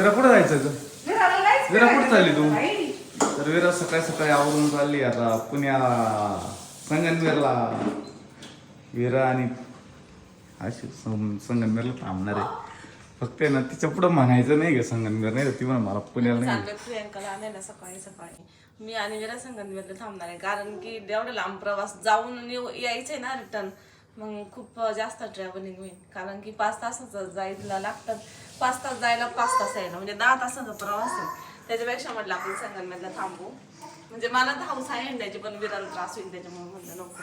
विरा कुठं जायचं नाहीच विरा कुठं चालली तू. तर विरा सकाळी सकाळी आवरून चालली आता पुण्या संगनमेरला. विरा आणि अशी सं- संगनमेरला थांबणार आहे. फक्त आहे ना तिच्या पुढं म्हणायचं नाही का संगनमेर नाही तर ती म्हणा मला पुण्याला नाही प्रियंकाला आणायला सकाळी सकाळी. मी आणि जरा संगमनेरला थांबणार आहे. कारण की एवढा लांब प्रवास जाऊन येऊ- यायचंय ना रिटर्न मग खूप जास्त ट्रॅव्हलिंग होईल. कारण की पाच तासाचं जायला लागतात. पाच तास जायला पाच तास यायला म्हणजे दहा तासाचा प्रवास आहे. त्याच्यापेक्षा म्हटलं आपण संगमनेरला थांबू. म्हणजे मला आहे हिंडायची पण विराला त्रास होईल त्याच्यामुळे म्हटलं नको.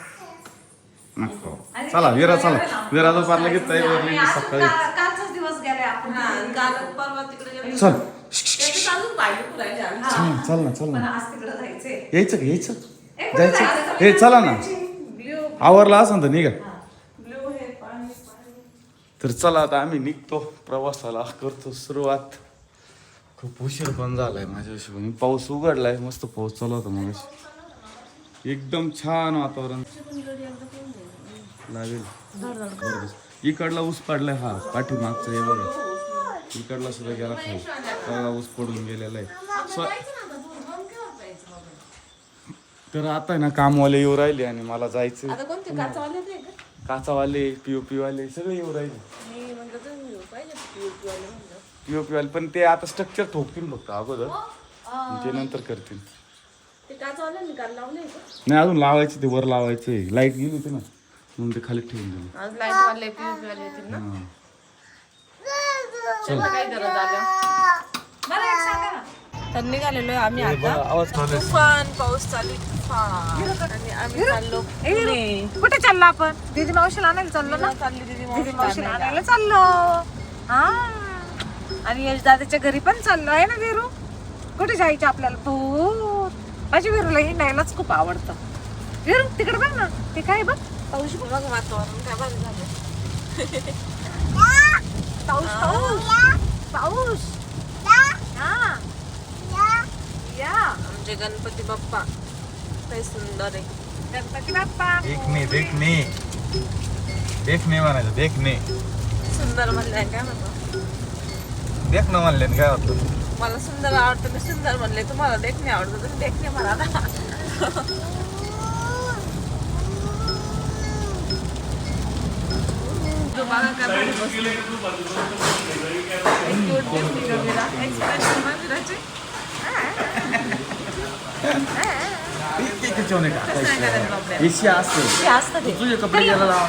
नको. चला विरा चला. विरा दुपारला घेत वरली आणि असं सकाळी का- कालचाच दिवस गेले आपण. हा, काल परवा तिकडे गेलो. चल. चल ना, चल ना चल पण ना आज तिकडे जायचंय. यायचं का यायचं. जायचं? हे चला ना. आवरला असं तर निघा. तर चला आता आम्ही निघतो. प्रवासाला करतो सुरुवात. खूप उशीर पण झालाय माझ्या हिशोबाने पाऊस उघडलाय. मस्त पाऊस चालू होता मग एकदम छान वातावरण. लागेल. इकडला ऊस पडलाय. हा पाठीमागचा हे बघा. इकडला सुद्धा गेला खाली. त्याला ऊस पडून गेलेला आहे. स्व- तर आता आहे ना कामवाले येऊ राहिले आणि मला जायचं काचावाले ते का काचावाले पीओपी वाले सगळे येऊ राहिले. मी म्हणलं तुम्ही येऊ. पाहिजे PUP वाले म्हणलं. पीओपी वाले पण ते आता स्ट्रक्चर ठोकतील फक्त अगोदर. आणि ते नंतर करतील. ते काचावाल्यांनी काल लावले का नाही अजून लावायचे ते वर लावायचे. लाइट गेली होती ना म्हणून ते खाली ठेवून दिली. आज लाइट वाले पीयूपी वाले येतील ना. हा. त्यांना काही गरज आल्या? मला एक सांगा ना. तर निघालेलो आहे आम्ही आता. तुफान पाऊस चालू आहे, तुफान आणि आम्ही चाललो पुणे. कुठे चाललो आपण? दीदी मावशीला आणायला चाललो ना? चालली दिदी दीदी मावशी मावशीला आणायला. चाललो. हा. आणि यश दादाच्या घरी पण चाललो आहे ना वीरू? कुठे जायचं आपल्याला? भूत माझ्या वीरूला हिंडायलाच खूप आवडतं. वीरू तिकडे बघ ना. ते काय बघ? पाऊस बघ. बघ वातावरण काय बरं झालं पाऊस पाऊस. पाऊस. हा. या. आमचे गणपती बाप्पा. काय सुंदर आहे. गणपती बाप्पा. देखणे देखणे देखणे म्हणायचं देखणे सुंदर म्हणलंय काय म्हणतो देख ना म्हणले काय होतं मला सुंदर आवडतं मी सुंदर म्हणले. तुम्हाला देखणे आवडतं तुम्ही देखणे म्हणा ना तुम्हाला काय भारी बसलं. एक cute देखणी वगैरे. Expression मंदिराचे. कसं नाही करायचं बापरे? असते हे असतं ते तुझे कपडे गेला लावा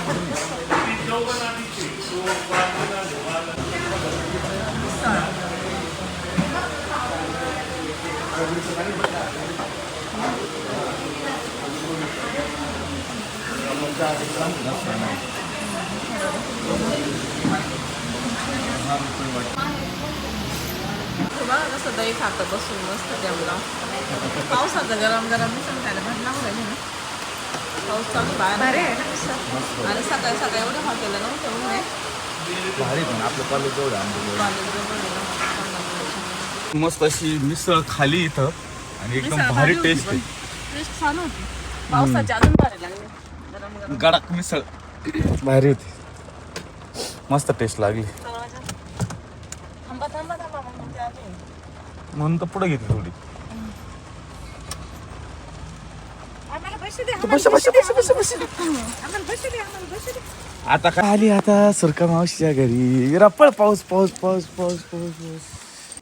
बघा कसं दही खातं बसून मस्त जेवला. पावसाचं गरम गरम खायला ना? पाऊस चालू बाहेर आहे ना सकाळी सकाळी एवढं हॉटेल नव्हतं भारी पण आपलं कॉलेज जवळ आहे आमच्या जवळ. कॉलेज मस्त अशी मिसळ खाली इथं आणि एकदम भारी टेस्ट आहे. टेस्ट छान होती. पावसाची अजून भारी लागली. गरम गरम. गडाक मिसळ. भारी होती. मस्त टेस्ट लागली दरवाजा. थांबा थांबा थांबा मग म्हणते आधी. म्हणून तर पुढे घेतली थोडी. आता काय? आली आता सुरका मावशीच्या घरी. रपळ पाऊस पाऊस पाऊस पाऊस पाऊस पाऊस.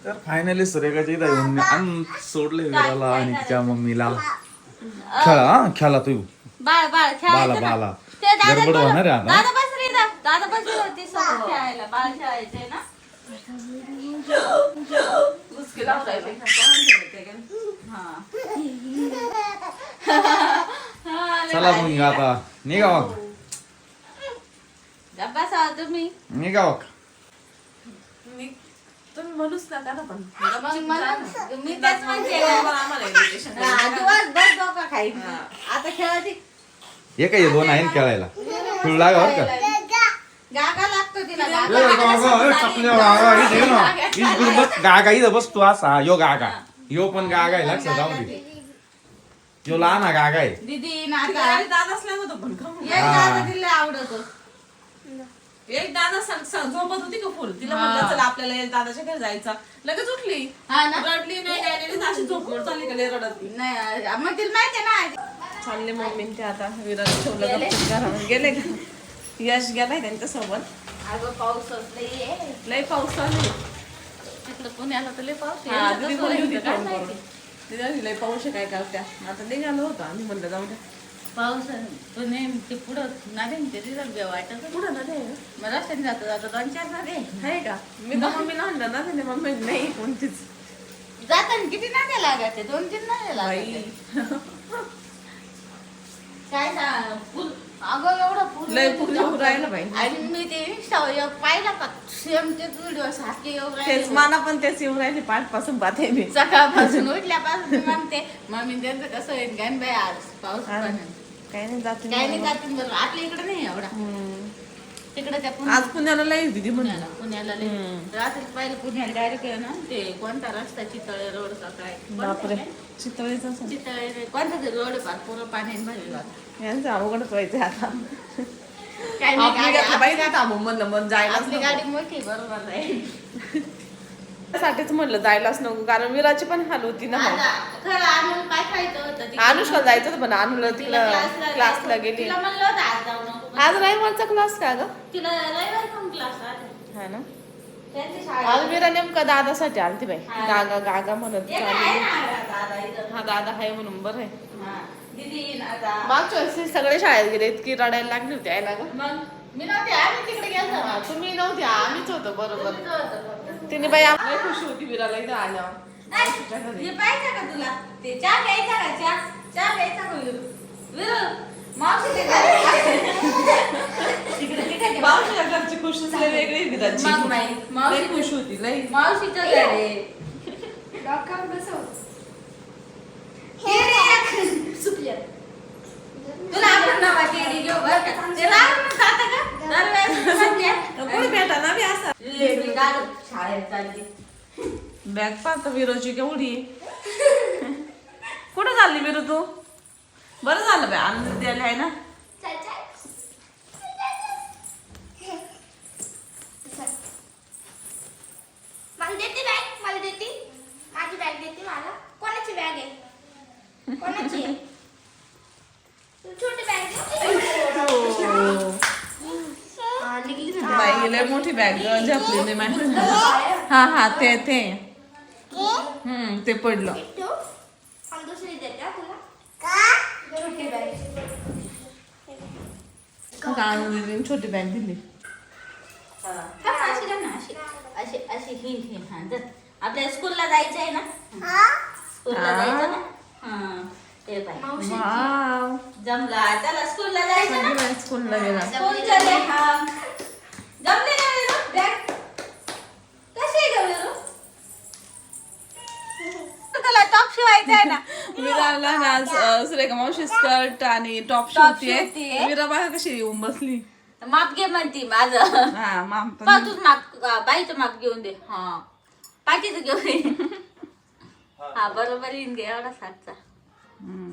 तर फायनली सुरेखाच्या इथं येऊन आण सोडले विराला आणि तिच्या मम्मीला. खेळा हा? खेळा तू. बाळ बाळ बाला खेळायचं बाला ते दादा गडबड होणार आहे आता दादा बस रे दा- दादा बस रे होती सोबत खेळायला. बाळ खेळायचंय ना? हा चला मग आता. निघा मग. गप्पा सा तुम्ही. निघा मग. मी तुम्ही म्हणूच नका ना पण. मला मी तेच म्हणते. आम्हाला invitation हा, द्या. दिवसभर डोका खाईन. आता खेळायची हे काय हे दोन आहे ना खेळायला. खेळू लागा बरं का? गागा इथे ये ना. इकडून बस गागा इथं बस तू असा यो गागा. यो पण गागा आहे लक्षात जाऊ दे. यो लहान हा गागा आहे दीदी नाता पण? एक दादा तिला आवडतो. एक दादा सांग सांग झोपत होती का फुल? तिला म्हटलं चला आपल्याला एक दादाच्या घरी जायचा. लगेच उठली. हा ना? रडली नाही काय नाही अशी झोप मोड चालली का लय रडत? नाही मग तिला माहिती आहे ना. चालले मम्मी ते आता विराज ठेवलं घरामध्ये. गेले का? यश गेलाय त्यांच्यासोबत. अगं पाऊस असले लय पाऊस चालू आहे. पुण्याला तर लय पाऊस आहे. हा इथं दीदी कसं बोलली होती व्हायचं काय फोन करून. माहिती. दीदी म्हणली, लय पाऊस आहे काय करत्या? आता निघालो होतो आम्ही म्हणलं जाऊ द्या. पाऊस आहे. पण हे ते पुढं नादे ते रिझल्ट बी वाटत कुठं ना? ते मग रस्त्याने जातो जातो दोन चार नादे आहे का? मी तर मम्मीला म्हणलं ना त्याने मम्मी. नाही कोणतीच जाताना किती नादे लागायचे? दोन तीन नादे बाई. लागायचे. काय सांग फुल अगं एवढं लय राहिलं बाई. आणि मी ते इंस्टावर एक पाहिला का सेम तेच व्हिडिओ सारखे तेच राहिले मला पण तेच येऊन राहिले पाठपासून पाहते मी सकाळपासून उठल्यापासून मी म्हणते मम्मी त्यांचं कसं होईल काय बाई आज पाऊस पाण्यात. काही नाही जाते काय नाही जातील बरं आपल्या इकडे नाही एवढा हम्म. तिकडे त्या आज पुण्याला पुण्याला लय दिदी पुण्याला म्हणलं पुण्याला लय. रात्री पाहिलं पुण्याला डायरेक्ट आहे ना ते कोणता रस्ता चितळे रोड का काय? कोणता बापरे. काय? चितळीचं असं चितळे रे- कोणता ते रोड पार पूर्ण पाण्याने भरलेला यांचं अवघडच व्हायचं आता. काय नाही आपली गाडी- गाडी बाई नाही थांबू म्हणलं मग जायलाच आपली नको. गाडी मोठी बरोबर आहे. त्यासाठीच म्हणलं जायलाच नको कारण विराची पण हाल होती ना? अनुष्का जायचं पण अनुला तिला क्लासला. गेली. आज रविवारचा क्लास का ग? तिला हा ना. त्यांची शाळा आज मीरा नेमका दादासाठी आलती बाई. गागा गागा म्हणत. हा दादा आहे म्हणून बरं आहे. हा. मागच्या वर्षी सगळे शाळेत गेले इतकी रडायला लागली होती ग? मग? मी नव्हते आम्ही तिकडे गेलो तुम्ही नव्हती आम्हीच होतो बरोबर. तिने बाई आप- लय खुशी होती विराला इथं आल्यावर घरी. हे पाहिजे का तुला ते चहा घ्यायचा का चहा चहा घ्यायचा का विरू? विरू, घरी. मावशीच्या घरची वेगळी विराची मावशी- खुश होती लय मावशीचं घर आहे. हे रे, एक सुकल्या. तुला आपण नवा टेडी घेऊ बरं का? ते राहून जातं का? दरवेळेस. कोणी भेटा ना मी असा शाळेत चालली बॅग पाहतो विरोची केवढी. कुठं चालली विरो तू? बरं झालं बाय आनंद द्यायला आहे ना मला देते बॅग मला देते माझी बॅग देते मला कोणाची बॅग आहे कोणाची आहे? तू छोटी बॅग निघली ना बाई लय मोठी बॅग झपली नाही माहिती हा हा ते ते. हम्म ते पडलं. हा छोटी बॅग दिली. अशी ना, अशी. अशी अशी हा जर आपल्याला स्कूलला जायचं आहे ना? स्कूलला. जायचं ना? हा ते वाव. जमला. चला स्कूलला जायचं ना? स्कूलला गेला स्कूल चले हा जमले ना विरू बॅग कशी आहे गं विरू तुला टॉप शिवायचा आहे ना विराला ना आज, अं, सुरेखा मावशी स्कर्ट आणि टॉप Top शिवतीये शिवतीये. विरा बघा कशी येऊन बसली. माप घे म्हणती माझं. हा माम पा तूच माप बाईचं माप घेऊन दे. हा. पाठीचं घेऊन ये हा बरोबर येईन घे एवढा सातचा.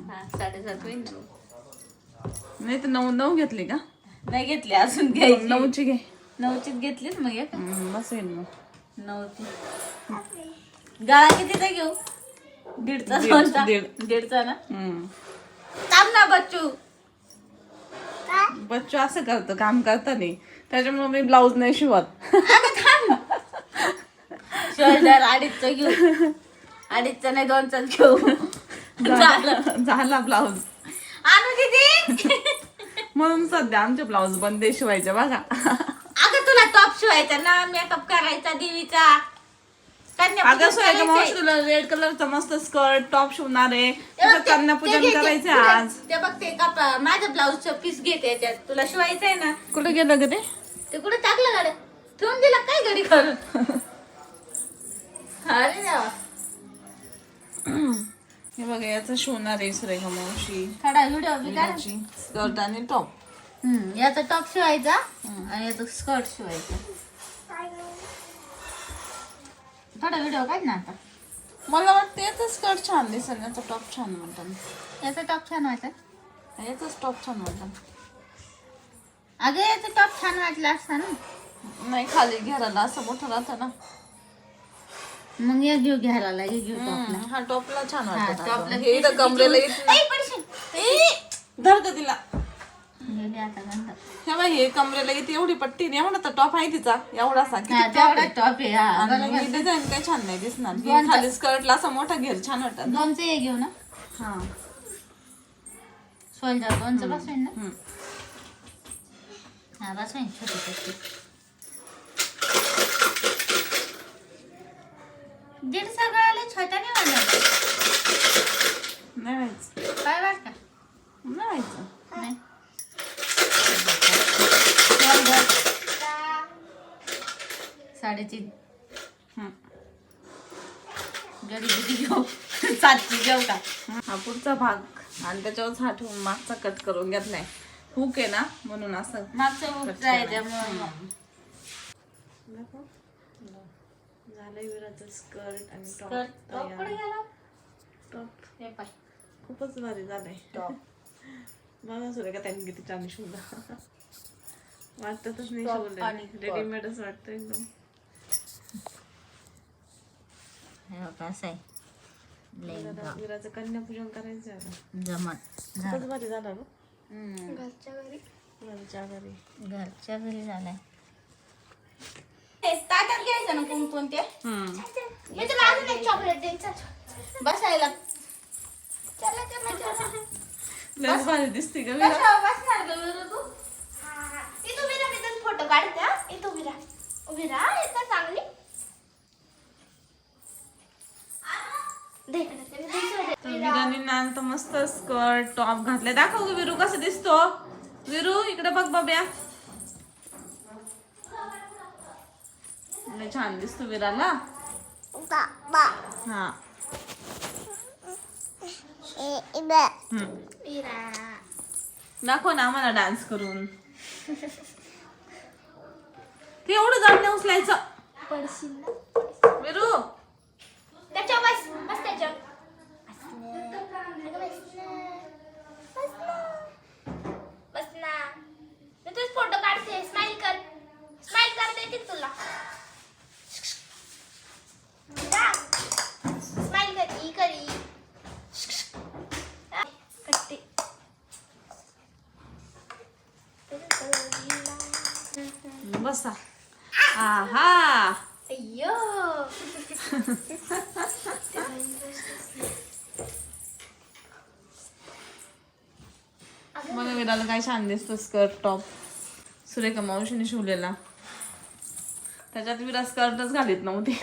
हा साडेसात होईन ना. नाही तर नऊ नऊ घेतली का? नाही घेतली अजून घ्यायची. नऊची घे. नऊचीच घेतली ना मग एक? हम्म, बस येईल मग. नऊची गाळा कितीचा घेऊ? दीडचा दीड- दोनचा. दीड. दीडचा ना? हम्म. थांब ना बच्चू. बच्चू असं करतो काम करताना त्याच्यामुळे मी ब्लाऊज नाही शिवत. शोल्डर अडीचचं घेऊ. अडीचचं नाही दोनचाच घेऊ. झालं. झाला. ब्लाऊज. आणू म्हणून सध्या आमचे ब्लाऊज बंद आहे शिवायचे बघा. अगं तुला टॉप शिवायचा ना? मेकअप करायचा देवीचा. अगं सोया. मावशी तुला रेड कलरचा मस्त स्कर्ट टॉप शिवणार आहे. ते बघ त्याचं ते- ते कन्यापूजन घे, ते- करायचं आज. ते बघ ते कप- माझ्या ब्लाऊजचं पीस घे त्याच्यात तुला शिवायचं आहे ना. कुठे गेलं ग ते? ते कुठे टाकलं गाड्या ठेवून दिला काय घडी करून अरे देवा. हे बघा याचं शिवणार आहे सुरेखा मावशी. थोडा व्हिडिओ स्कर्ट आणि टॉप याचा टॉप शिवायचा आणि याचा स्कर्ट शिवायचा. थोडा व्हिडिओ काढ ना आता. मला वाटतं याचं स्कर्ट छान दिसेल याचा टॉप छान वाटतं याचा टॉप छान वाटत याचाच टॉप छान वाटतं अगं याचं टॉप छान वाटला असता ना. नाही खाली घराला असं मोठं राहतं ना. मग एक घेऊ घ्यायला हे घेऊ टॉपला. हा टॉपला छान हा, वाटतं टॉपला. हे इथं कमरेला येत नाही. ऐ, पडशील. धरते तिला. गेली आता गंध. हे बाई हे कमरेला येते एवढी पट्टी नाही एवढा तर टॉप आहे तिचा. एवढासा किती top तेवढा आहे. टॉप आहे हा. आणि ही डिझाईन काही छान नाही दिसणार. ही खाली स्कर्टला असा मोठा घेर छान वाटत. दोनचं हे घेऊ ना. हा. सोल्जर दोनचं बसवेन ना? हम्म. हा बसवेन छोटी छोटी. नाही वाटत. नाही काय वाटतं नाही व्हायचं नाही गडी बिडी घेऊ. सातची घेऊ का? हा पुढचा भाग. आणि त्याच्यावर हा ठेवून मागचा कट करून घेतलाय हुक आहे ना म्हणून असं. मागचं विराचं स्कर्ट आणि स्कर्ट टॉप कुठे गेला? टॉप हे पाय. खूपच भारी झालंय. टॉप बघा सुरे का त्यांनी किती छान शिवला. वाटतच नाही शिवले. रेडीमेडच वाटतं एकदम. हे बघा असं आहे. लेंगा विरा- विराचं कन्यापूजन करायचं आहे आता. जमत खूपच भारी झालं हम्म. घरच्या घरी. विराच्या घरी. घरच्या घरी झालाय. ताटात घ्यायचं ना कुंकून ते? हम्म. मी तुला अजून एक चॉकलेट देईन चल. बसायला. चला चला चला. लयच भारी दिसते का विरा. कशावर बसणार गं विरू तू? इथं उभी राहा मी तुझा फोटो काढते हा. इथं उभी राहा. उभी राहा इथं चांगली दे इकडे, ते मी दुसरं देते. तर विराने नान तर मस्त स्कर्ट टॉप घातलाय दाखव विरू कसं दिसतो? विरू इकडे बघ बाब्या छान दिसतो विराला. हा. दाखव ना आम्हाला डान्स करून. ते एवढं नाही उचलायचं? पडशील ना विरू त्याच्यावर बस बस त्याच्यावर बस ना. बस ना. बस ना. बस ना. मी तुझे फोटो काढते स्माइल कर स्माइल कर देते तुला स्माइल करी करी कट्टी बसा. आहा. अय्यो. बघा विराला काय छान दिसतो स्कर्ट टॉप सुरेखा मावशीने शिवलेला. त्याच्यात विरा स्कर्टच घालीत नव्हती